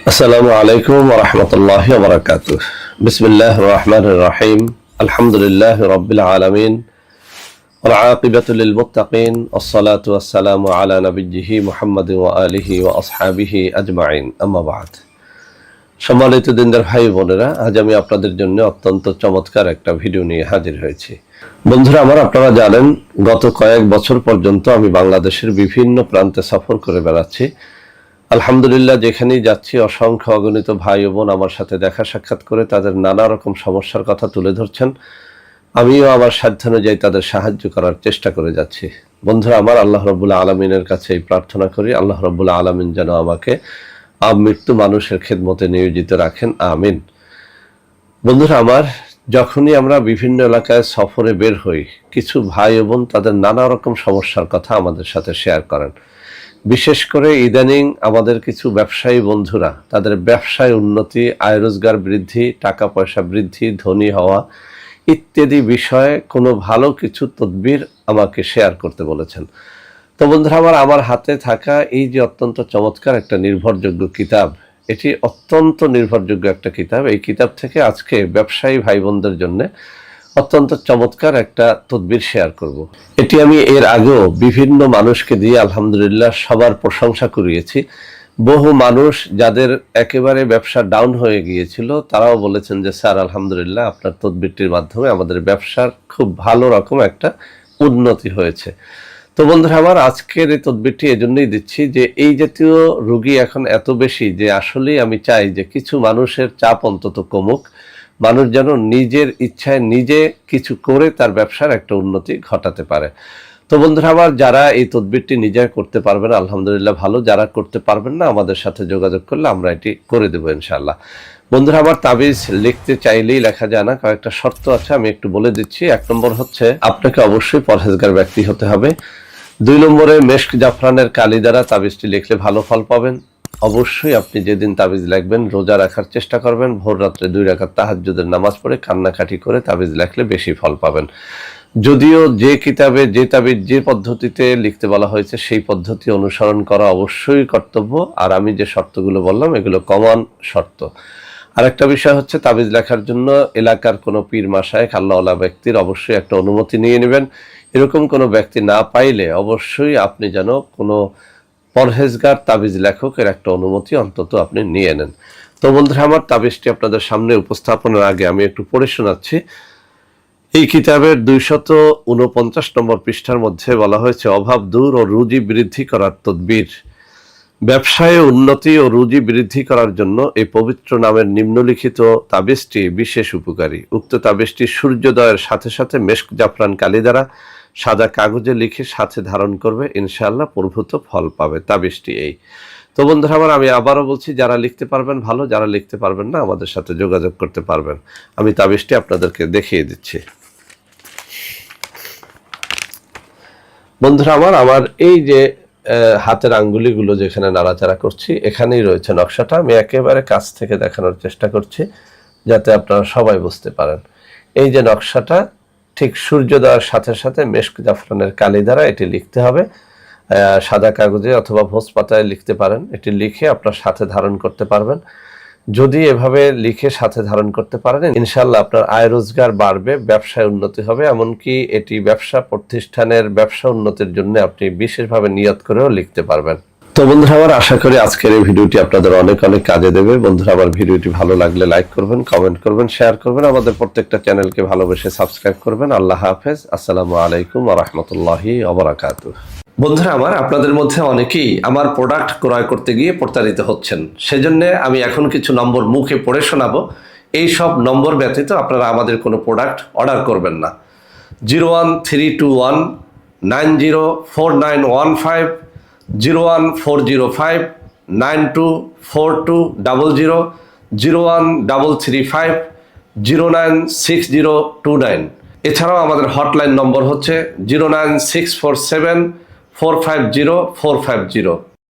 আসসালামু আলাইকুম রহমতুল্লাহ বরকাত বিসমিল্লাহ রহমান রহিম আলহামদুলিল্লাহ রবিল আলমিন والعاقبة للمتقين والصلاة والسلام على نبيه محمد وآله وأصحابه أجمعين أما بعد সম্মানিত দিনদার ভাই বোনেরা আজ আমি আপনাদের জন্য অত্যন্ত চমৎকার একটা ভিডিও নিয়ে হাজির হয়েছি বন্ধুরা আমার আপনারা জানেন গত কয়েক বছর পর্যন্ত আমি বাংলাদেশের বিভিন্ন প্রান্তে সফর করে বেড়াচ্ছি আলহামদুলিল্লাহ, যেখানেই যাচ্ছি, অসংখ্য অগণিত ভাই বোন আমার সাথে দেখা সাক্ষাৎ করে তাদের নানা রকম সমস্যার কথা তুলে ধরছেন। আমিও আমার সাধ্য অনুযায়ী তাদের সাহায্য করার চেষ্টা করে যাচ্ছি। বন্ধুরা, আমার আল্লাহ রবুল্লা আলমিনের কাছে এই প্রার্থনা করি, আল্লাহ রবুল্লা আলমিন যেন আমাকে মৃত্যু মানুষের খেদমতে নিয়োজিত রাখেন, আমিন। বন্ধুরা, আমার যখনই আমরা বিভিন্ন এলাকায় সফরে বের হই, কিছু ভাই বোন তাদের নানা রকম সমস্যার কথা আমাদের সাথে শেয়ার করেন। বিশেষ করে ইদানিং আমাদের কিছু ব্যবসায়ী বন্ধুরা, তাদের ব্যবসায় উন্নতি, আয় রোজগার বৃদ্ধি, টাকা পয়সা বৃদ্ধি, ধনী হওয়া ইত্যাদি বিষয়ে কোনো ভালো কিছু তদবির আমাকে শেয়ার করতে বলেছেন। তো বন্ধুরা, আমার আমার হাতে থাকা এই যে অত্যন্ত চমৎকার একটা নির্ভরযোগ্য কিতাব, এটি অত্যন্ত নির্ভরযোগ্য একটা কিতাব। এই কিতাব থেকে আজকে ব্যবসায়ী ভাই বোনদের জন্য অত্যন্ত চমৎকার একটা তদবির শেয়ার করব। এটি আমি এর আগেও বিভিন্ন মানুষকে দিয়ে আলহামদুলিল্লাহ সবার প্রশংসা করিয়েছি। বহু মানুষ যাদের একেবারে ব্যবসা ডাউন হয়ে গিয়েছিল, তারাও বলেছেন যে, স্যার, আলহামদুলিল্লাহ আপনার তদবিরটির মাধ্যমে আমাদের ব্যবসার খুব ভালো রকম একটা উন্নতি হয়েছে। তো বন্ধুরা, আমার আজকের এই তদবিরটি এজন্যই দিচ্ছি যে, এই জাতীয় রুগী এখন এত বেশি যে, আসলেই আমি চাই যে, কিছু মানুষের চাপ অন্তত কমুক। মানুষ যেন নিজের ইচ্ছায় নিজে কিছু করে তার ব্যবসার একটা উন্নতি ঘটাতে পারে। তো বন্ধুরা আবার যারা এই তদবিরটি নিজে করতে পারবেন আলহামদুলিল্লাহ ভালো, যারা করতে পারবেন না, আমাদের সাথে যোগাযোগ করলে আমরা এটি করে দেবো ইনশাল্লাহ বন্ধুরা আবার তাবিজ লিখতে চাইলেই লেখা যায় না, কয়েকটা শর্ত আছে, আমি একটু বলে দিচ্ছি। এক নম্বর হচ্ছে, আপনাকে অবশ্যই পরহেজগার ব্যক্তি হতে হবে। দুই নম্বরে, মেশক জাফরানের কালি দ্বারা তাবিজটি লিখলে ভালো ফল পাবেন। অবশ্যই আপনি যেদিন তাবিজ লিখবেন, রোজা রাখার চেষ্টা করবেন, ভোর রাত্রে দুই রাখার তাহাজ্জুদের নামাজ পড়ে কান্নাকাটি করে তাবিজ লেখলে বেশি ফল পাবেন। যদিও যে কিতাবে, যে তাবিজ, যে পদ্ধতিতে লিখতে বলা হয়েছে, সেই পদ্ধতি অনুসরণ করা অবশ্যই কর্তব্য। আর আমি যে শর্তগুলো বললাম, এগুলো কমন শর্ত। আর একটা বিষয় হচ্ছে, তাবিজ লেখার জন্য এলাকার কোনো পীর মাসায় খাল্লাওয়ালা ব্যক্তির অবশ্যই একটা অনুমতি নিয়ে নেবেন। এরকম কোনো ব্যক্তি না পাইলে অবশ্যই আপনি যেন কোনো পরহেজগার তাবিজ লেখকের একটা অনুমতি অন্তত আপনি নিয়ে নেন। তো বন্ধুরা, আমার তাবিজটি আপনাদের সামনে উপস্থাপনের আগে আমি একটু পড়ে শোনাচ্ছি। এই কিতাবের দুইশত উনপঞ্চাশ নম্বর পৃষ্ঠার মধ্যে বলা হয়েছে, অভাব দূর ও রুজি বৃদ্ধি করার তদ্বির। ব্যবসায়ে উন্নতি ও রুজি বৃদ্ধি করার জন্য এই পবিত্র নামের নিম্নলিখিত তাবিজটি বিশেষ উপকারী। উক্ত তাবিজটি সূর্যোদয়ের সাথে সাথে মেশক জাফরান কালি দ্বারা সাদা কাগজে লিখে সাথে ধারণ করবে, ইনশাআল্লাহ প্রভূত ফল পাবে। তাবিজটি এই। তো বন্ধুরা আমার, আমি আবারও বলছি, যারা লিখতে পারবেন ভালো, যারা লিখতে পারবেন না, আমাদের সাথে যোগাযোগ করতে পারবেন। আমি তাবিজটি আপনাদেরকে দেখিয়ে দিচ্ছি। বন্ধুরা আমার আমার এই যে হাতের আঙ্গুলিগুলো যেখানে নাড়াচাড়া করছি, এখানেই রয়েছে নকশাটা। আমি একেবারে কাছ থেকে দেখানোর চেষ্টা করছি, যাতে আপনারা সবাই বুঝতে পারেন। এই যে নকশাটা ঠিক সূর্যোদয়ের সাথে সাথে মেশক জাফরানের কালি দ্বারা এটি লিখতে হবে। সাদা কাগজে অথবা ভোজ পাতায় লিখতে পারেন। এটি লিখে আপনার সাথে ধারণ করতে পারবেন। যদি এভাবে লিখে সাথে ধারণ করতে পারেন ইনশাল্লাহ আপনার আয় রোজগার বাড়বে, ব্যবসায় উন্নতি হবে। এমনকি এটি ব্যবসা প্রতিষ্ঠানের ব্যবসা উন্নতির জন্য আপনি বিশেষভাবে নিয়ত করেও লিখতে পারবেন। তো বন্ধুরা, আমার আশা করি আজকের এই ভিডিওটি আপনাদের অনেক অনেক কাজে দেবে। বন্ধুরা, আমার ভিডিওটি ভালো লাগলে লাইক করবেন কমেন্ট করবেন শেয়ার করবেন, আমাদের প্রত্যেকটা চ্যানেলকে ভালোবেসে সাবস্ক্রাইব করবেন। আল্লাহ হাফেজ। আসসালামু আলাইকুম রহমতুল্লাহি অবরাকাতু বন্ধুরা, আমার আপনাদের মধ্যে অনেকেই আমার প্রোডাক্ট ক্রয় করতে গিয়ে প্রতারিত হচ্ছেন। সেজন্য আমি এখন কিছু নম্বর মুখে পড়ে শোনাবো। এই সব নম্বর ব্যতীত আপনারা আমাদের কোনো প্রোডাক্ট অর্ডার করবেন না। Zero one three two one nine zero four nine one five zero one four zero five nine two four two double zero zero one double three five zero nine six zero two nine এছাড়াও আমাদের hotline number হচ্ছে zero nine six four seven four five zero four five zero